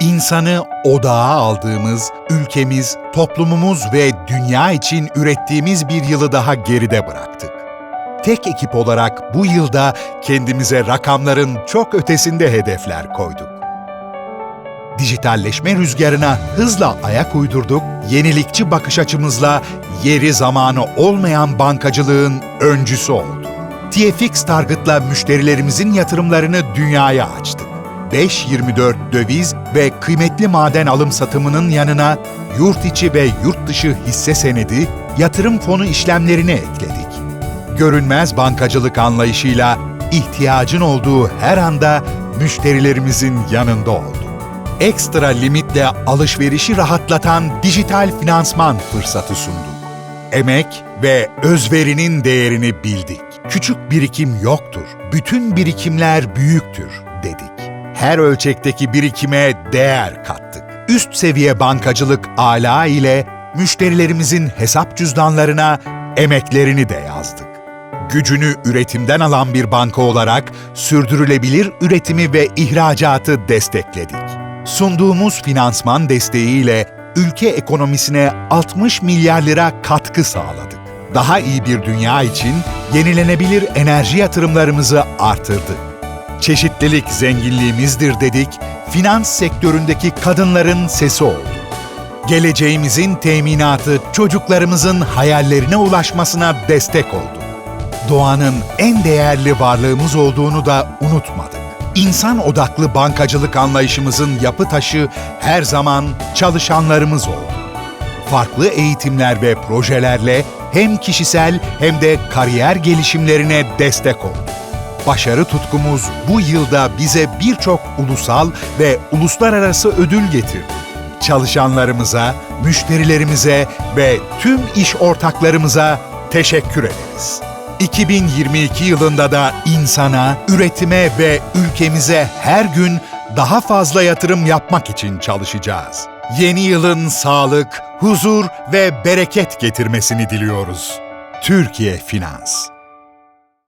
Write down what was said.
İnsanı odağa aldığımız, ülkemiz, toplumumuz ve dünya için ürettiğimiz bir yılı daha geride bıraktık. Tek ekip olarak bu yılda kendimize rakamların çok ötesinde hedefler koyduk. Dijitalleşme rüzgarına hızla ayak uydurduk, yenilikçi bakış açımızla yeri zamanı olmayan bankacılığın öncüsü olduk. TFX Target'la müşterilerimizin yatırımlarını dünyaya açtık. 5-24 döviz ve kıymetli maden alım satımının yanına yurt içi ve yurt dışı hisse senedi, yatırım fonu işlemlerini ekledik. Görünmez bankacılık anlayışıyla ihtiyacın olduğu her anda müşterilerimizin yanında olduk. Ekstra limitle alışverişi rahatlatan dijital finansman fırsatı sunduk. Emek ve özverinin değerini bildik. Küçük birikim yoktur, bütün birikimler büyüktür dedik. Her ölçekteki birikime değer kattık. Üst seviye bankacılık ala ile müşterilerimizin hesap cüzdanlarına emeklerini de yazdık. Gücünü üretimden alan bir banka olarak sürdürülebilir üretimi ve ihracatı destekledik. Sunduğumuz finansman desteğiyle ülke ekonomisine 60 milyar lira katkı sağladık. Daha iyi bir dünya için yenilenebilir enerji yatırımlarımızı artırdık. Çeşitlilik zenginliğimizdir dedik, finans sektöründeki kadınların sesi olduk. Geleceğimizin teminatı çocuklarımızın hayallerine ulaşmasına destek oldu. Doğanın en değerli varlığımız olduğunu da unutmadık. İnsan odaklı bankacılık anlayışımızın yapı taşı her zaman çalışanlarımız oldu. Farklı eğitimler ve projelerle hem kişisel hem de kariyer gelişimlerine destek oldu. Başarı tutkumuz bu yılda bize birçok ulusal ve uluslararası ödül getirdi. Çalışanlarımıza, müşterilerimize ve tüm iş ortaklarımıza teşekkür ederiz. 2022 yılında da insana, üretime ve ülkemize her gün daha fazla yatırım yapmak için çalışacağız. Yeni yılın sağlık, huzur ve bereket getirmesini diliyoruz. Türkiye Finans